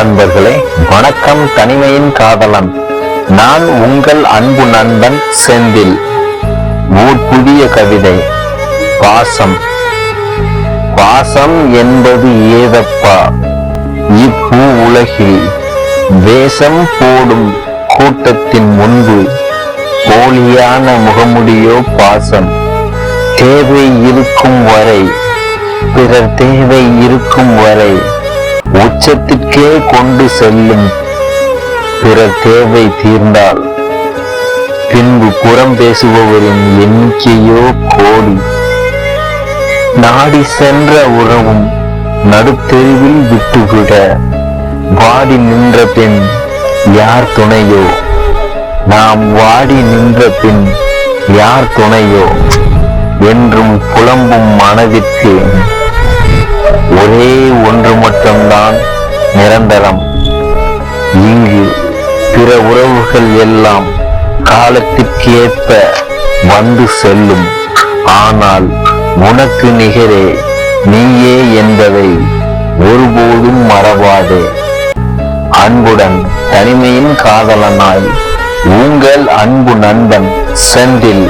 அன்பர்களே வணக்கம் தனிமையின் காதலன். நான் உங்கள் அன்பு நண்பன் செந்தில். ஓர் புதிய கவிதை பாசம் பாசம் என்பது ஏதப்பா? இப்பூ உலகில் வேஷம் போடும் கூட்டத்தின் முன்பு போலியான முகமுடியோ பாசம். தேவை இருக்கும் வரை பிறர் தேவை இருக்கும் வரை உச்சத்திற்கே கொண்டு செல்லும் பிற தேவை தீர்ந்தால் பின்பு புறம் பேசுபவரின் எண்ணிக்கையோ கோடி. நாடி சென்ற உறவும் நடுத்தெருவில் விட்டுவிட வாடி நின்ற பின் யார் துணையோ? நாம் வாடி நின்ற பின் யார் துணையோ? என்றும் புலம்பும் மனதிற்கு ஒரே மட்டும்தான் நிரந்தரம். இங்கு பிற உறவுகள் எல்லாம் காலத்திற்கேற்ப வந்து செல்லும். ஆனால் உனக்கு நிகரே நீயே என்பதை ஒருபோதும் மறவாதே. அன்புடன் தனிமையின் காதலனாய் உங்கள் அன்பு நண்பன் செந்தில்